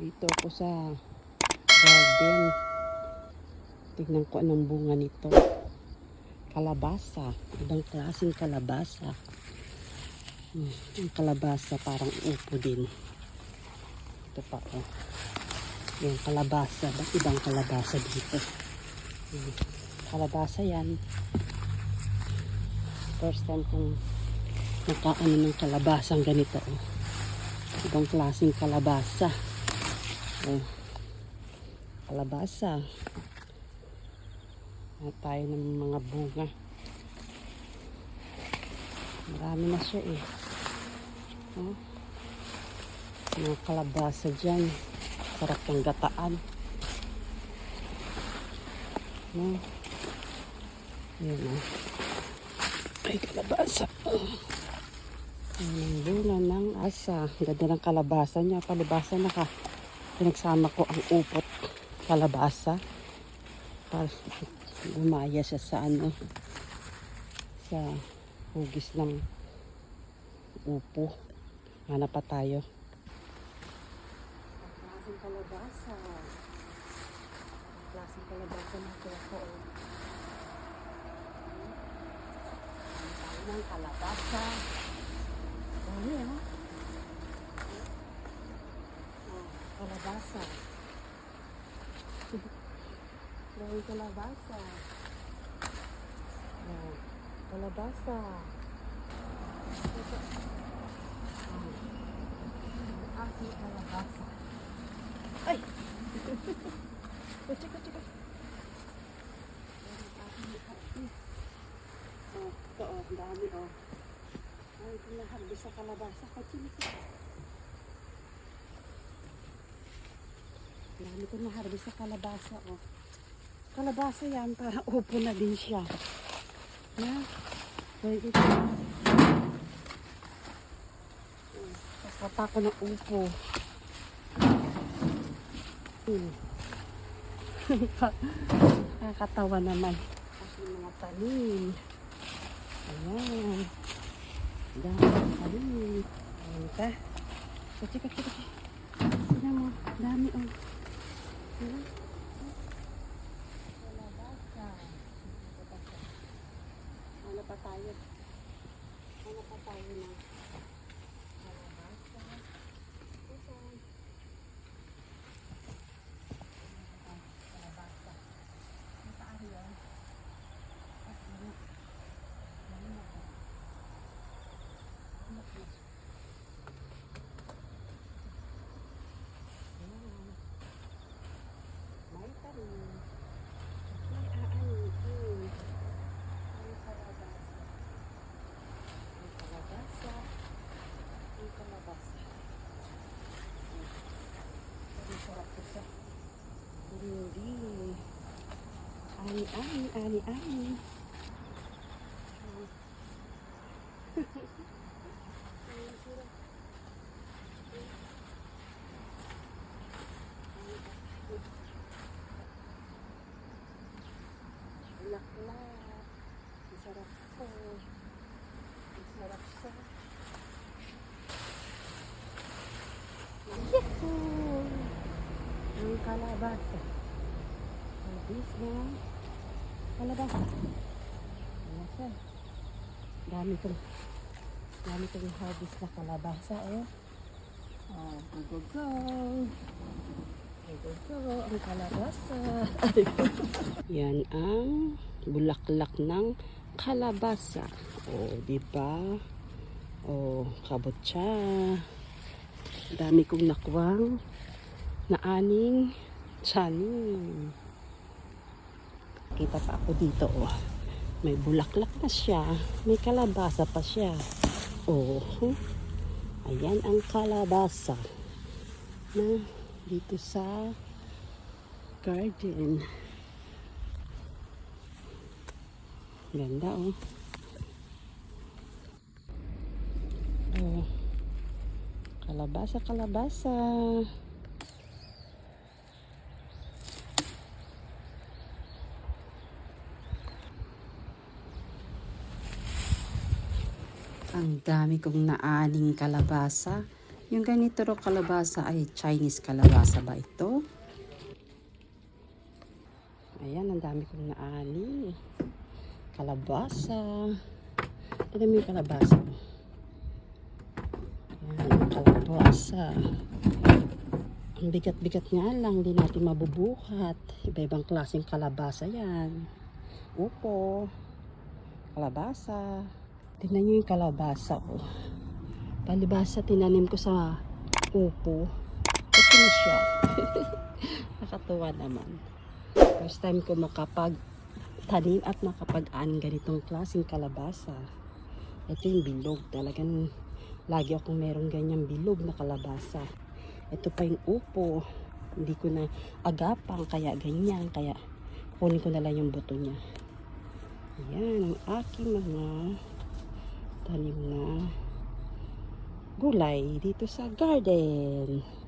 Dito ako sa garden. Tignan ko anong bunga nito. Kalabasa. Ibang klaseng kalabasa. Hmm, ang kalabasa parang upo din. Ito pa oh. Yung kalabasa. Ibang kalabasa dito? Hmm, kalabasa yan. First time kong nakaano ng kalabasang ganito. Oh. Ibang klaseng kalabasa. Oh. Kalabasa. At tayo ng mga bunga. Marami na siya eh. Oh. Mga kalabasa dyan. Sarap ng gataan. No? Yun oh. Ay, kalabasa. Oh. Ang bunga ng asa. Ganda ng kalabasa niya. Palibasa na ka. Pinagsama ko ang upot kalabasa. Para gumaya siya sa ano. Sa hugis ng upo. Hanap pa tayo. Klaseng kalabasa. Klaseng kalabasa na ito ako. Ng kalabasa. Dami ah. Oh, kalabasa. Dami kalabasa. Oh, kalabasa. Oh. Aking kalabasa. Ay! Kuchi, kuchi, kuchi. Oh, ito oh, dami oh. Ay, pinaharbis sa kalabasa. Kachinito. Dami ko naharbis sa kalabasa, oh. Kalabasa yan, parang upo na din siya. Na? Pwede ito. Kasata ko ng upo. Hmm. Nakakatawa naman. Kasi mga tanim. Ayan. Dami tanim. Ayan ka. Kasi, kasi, kasi. Tignan mo. Dami, oh. Ano pa tayo? Ano pa tayo na? Kalabasa. Ito. Kalabasa. Ang taari yun. At ano? Ano na ba? Ano ba? Ayan. May tanim. May aanihin. May kalabasa. May kalabasa. May kalabasa. Ang sarap ko sa hindi. Ani, ani, ani, ani. Ang sarap. Bulaklak. Ang sarap ko. Ang sarap sa. Yahoo! Ang kalabasa. Habis na. Kalabasa. Kalabasa. Dami kong dami kong harvest na kalabasa eh. Oh, go go go. Go kalabasa. Yan ang bulaklak ng kalabasa. Oh, di ba? Oh, kabutsa. Dami kong nakuwang na aning sanin. Kita pa ako dito, oh. May bulaklak na siya. May kalabasa pa siya. Oh. Ayan ang kalabasa na dito sa garden. Ganda, oh. Oh. Kalabasa, kalabasa. Ang dami kong naaning kalabasa. Yung ganito ro kalabasa ay Chinese kalabasa ba ito? Ayan, ang dami kong naani. Kalabasa. Ito mo yung kalabasa. Ayan, ang kalabasa. Ang bigat-bigat nga lang, hindi natin mabubuhat. Iba-ibang klaseng kalabasa yan. Upo. Kalabasa. Tingnan yung kalabasa ko. Palibasa tinanim ko sa upo. Ito na siya. Nakatuwa naman. First time ko makapag tanim at makapag-aning ganitong klaseng kalabasa. Ito yung bilog. Talagang lagi akong merong ganyang bilog na kalabasa. Ito pa yung upo. Hindi ko na agapang kaya ganyan. Kaya kunin ko na lang yung buto niya. Ayan ang aking mga tanim na gulay dito sa garden.